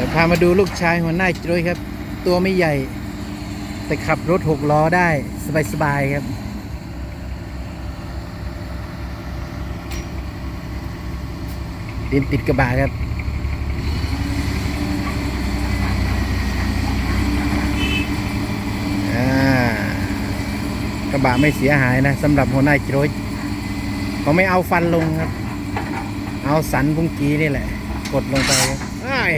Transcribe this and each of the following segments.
ดี๋ยวพามาดูลูกชายหัวหน้าจุ้ยครับ ตัวไม่ใหญ่ แต่ขับรถหกล้อได้สบายๆครับดินติดกระบะครับอ่ากระบะไม่เสียหายนะสำหรับหัวหน้าจุ้ยเขาไม่เอาฟันลงครับ เอาสันพุงกีนี่แหละ กดลงไปครับอ้าย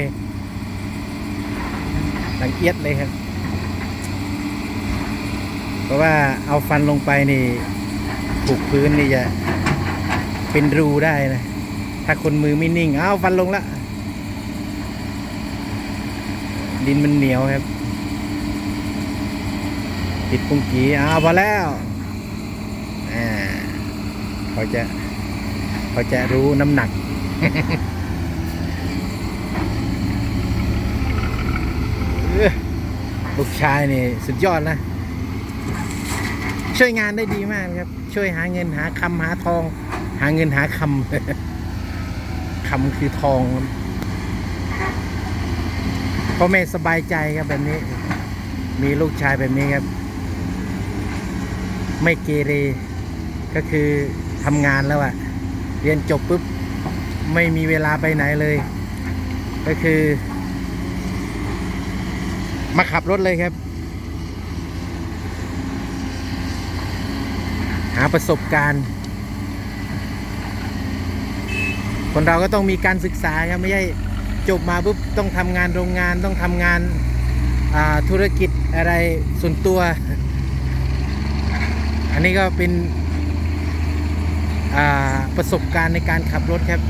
ดังเอียดเลยครับ เพราะว่าเอาฟันลงไปนี่ถูกพื้นนี่จะเป็นรูได้นะ ถ้าคนมือไม่นิ่ง เอาฟันลงละดินมันเหนียวครับ ติดพุงกีเอาพอแล้วอ่าเขาจะเขาจะรู้น้ำหนัก เอ้อ ลูกชายนี่สุดยอดนะ ช่วยงานได้ดีมากครับ ช่วยหาเงินหาคำหาทอง หาเงินหาคำคำคือทองพ่อแม่สบายใจครับแบบนี้ มีลูกชายแบบนี้ครับ ไม่เกเรก็คือทำงานแล้วอะเรียนจบปุ๊บ ไม่มีเวลาไปไหนเลย ก็คือ มาขับรถเลยครับ หาประสบการณ์ คนเราก็ต้องมีการศึกษาครับไม่ใช่จบมาปุ๊บต้องทำงานโรงงานต้องทำงานาธุรกิจอะไรส่วนตัว อันนี้ก็เป็นประสบการณ์ในการขับรถครับ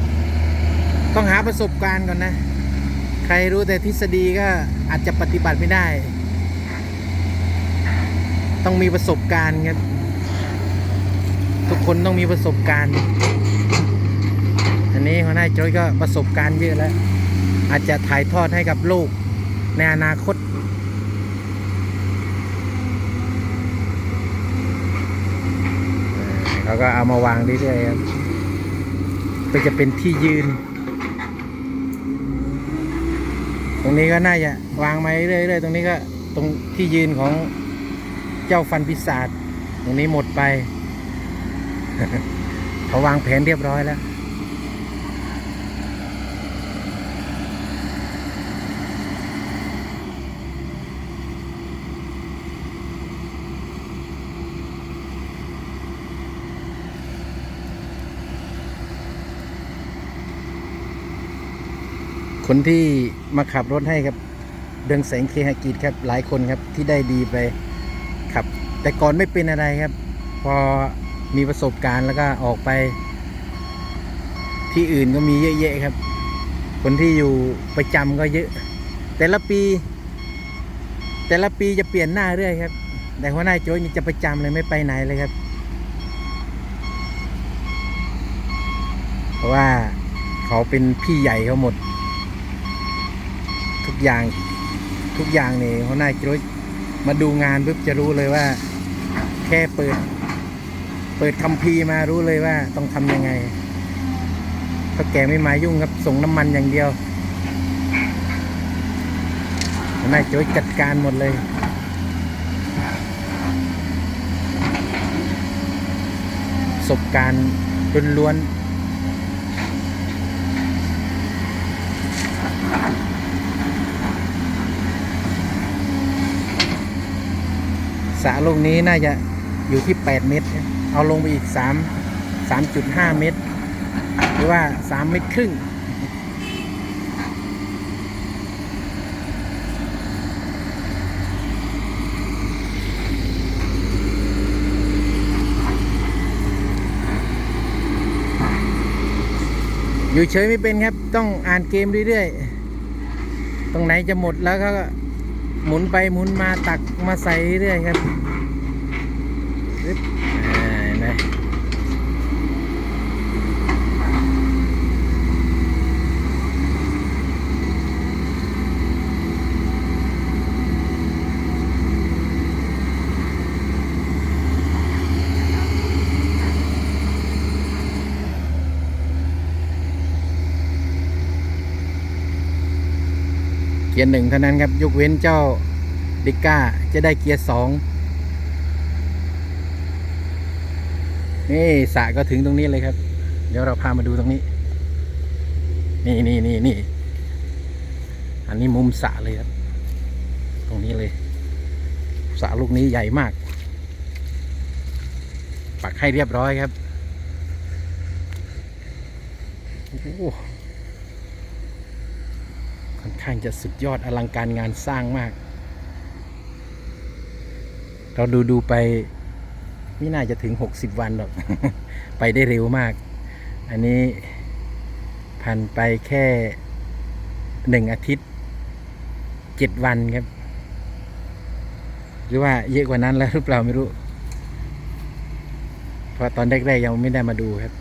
ต้องหาประสบการณ์ก่อนนะ รรู้แต่ทฤษฎีก็อาจจะปฏิบัติไม่ได้ ต้องมีประสบการณ์ครับ ทุกคนต้องมีประสบการณ์ อันนี้หัวหน้าโจ้ยก็ประสบการณ์เยอะแล้ว อาจจะถ่ายทอดให้กับลูกในอนาคตเขาก็เอามาวางเรื่อยๆครับก็จะเป็นที่ยืน ตรงนี้ก็น่าจะวางมาเรื่อยๆตรงนี้ก็ตรงที่ยืนของเจ้าฟันพิศาจตรงนี้หมดไปเขาวางแผนเรียบร้อยแล้ว คนที่มาขับรถให้ครับ เดืองแสงเคหกิจครับ หลายคนครับที่ได้ดีไปขับ แต่ก่อนไม่เป็นอะไรครับ พอมีประสบการณ์แล้วก็ออกไป ที่อื่นก็มีเยอะแยะครับ คนที่อยู่ประจำก็เยอะ แต่ละปี แต่ละปีจะเปลี่ยนหน้าเรื่อยครับ แต่หัวหน้าโจ้ยนี่จะประจำเลยไม่ไปไหนเลยครับเพราะว่าเขาเป็นพี่ใหญ่เขาหมด อย่างทุกอย่างนี่หัวหน้าโจ้ยมาดูงานปุ๊บจะรู้เลยว่า แค่เปิด เปิดคัมภีร์มารู้เลยว่าต้องทำยังไงเขาแกไม่มายุ่งครับส่งน้ำมันอย่างเดียวหัวหน้าโจ้ยจัดการหมดเลยประสบการณ์ล้วนๆ สระลูกนี้น่าจะอยู่ที่ 8 เมตร เอาลงไปอีก 3 3.5 เมตร หรือว่า 3 เมตรครึ่ง อยู่เฉยไม่เป็นครับ ต้องอ่านเกมเรื่อยๆ ตรงไหนจะหมดแล้วก็ หมุนไปหมุนมาตักมาใส่เรื่อยครับอ่านะ กียร์หนึ่งเท่านั้นครับยกเว้นเจ้าดิก้าจะได้เกียร์สองนี่สระก็ถึงตรงนี้เลยครับ เดี๋ยวเราพามาดูตรงนี้ นี่นี่นี่นี่อันนี้มุมสระเลยครับ ตรงนี้เลยสระลูกนี้ใหญ่มาก ปักให้เรียบร้อยครับโอ้ ข้างจะสุดยอดอลังการงานสร้างมาก เราดูดูไปไม่น่าจะถึง 60 วันหรอก ไปได้เร็วมาก อันนี้ผ่านไปแค่หนึ่งอาทิตย์เจ็ดวันครับ หรือว่าเยอะกว่านั้นแล้วหรือเปล่าไม่รู้ เพราะตอนแรกๆยังไม่ได้มาดูครับ